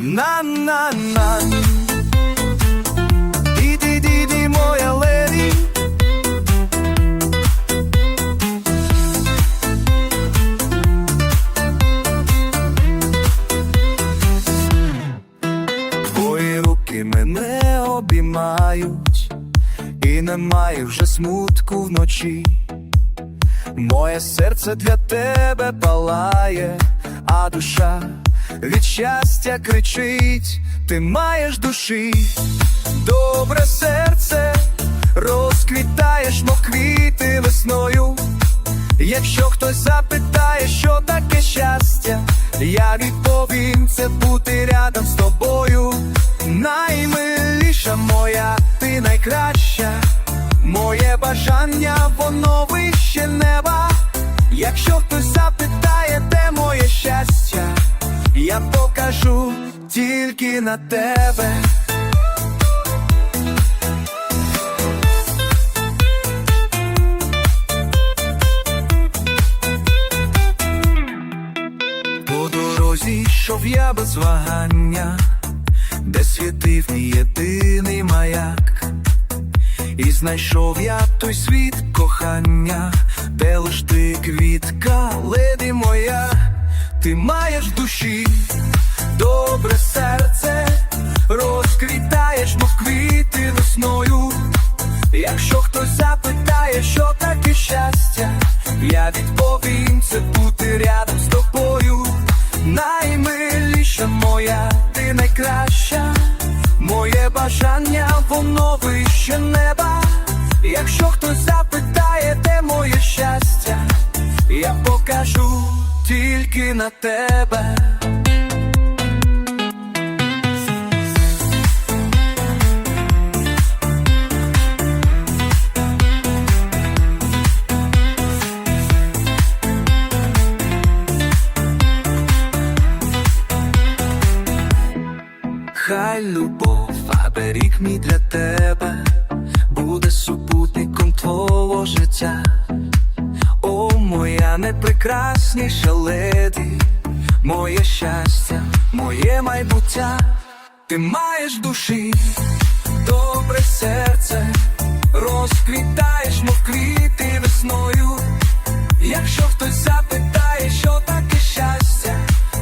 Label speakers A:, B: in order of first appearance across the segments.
A: на на на Ді ді ді моя леді Твої руки мене обіймають, і немає вже смутку вночі. Моє серце для тебе палає, а душа від щастя кричить, ти маєш душі, добре серце, розквітаєш, мов квіти весною. Якщо хтось запитає, що таке щастя, я відповім це бути рядом з тобою. Наймиліша моя, ти найкраща, моє бажання, воно вище неба. Якщо я покажу тільки на тебе. По дорозі йшов я без вагання, де світив мій єдиний маяк, і знайшов я той світ кохання, де лиш ти квітка, леді моя, ти маєш душі добре серце, розквітаєш, мов квіти весною. Якщо хтось запитає, що таке щастя, я відповім це бути рядом з тобою. Наймиліша моя, ти найкраща, моє бажання, воно вище неба. Якщо хтось запитає, де моє щастя, тільки на тебе. Хай любов, оберіг мій для тебе, буде супутником твого життя. Найпрекрасніша леді, моє щастя, моє майбуття, ти маєш душі, добре серце, розквітаєш, мов квіти весною. Якщо хтось запитає, що таке щастя,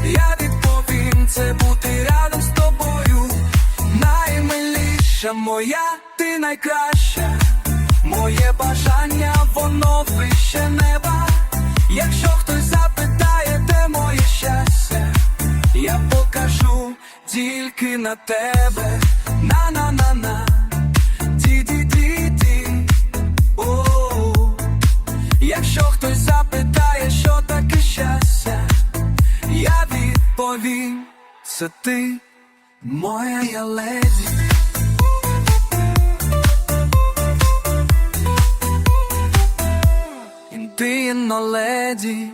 A: я відповім це бути рядом з тобою. Наймиліша моя, ти найкраща, моє бажання, воно вище неба. Якщо хтось запитає, де моє щастя, я покажу тільки на тебе. На-на-на-на, ді-ді-ді-ді. О-о-о. Якщо хтось запитає, що таке щастя, я відповім, це ти, моя я леді. Ти но леді.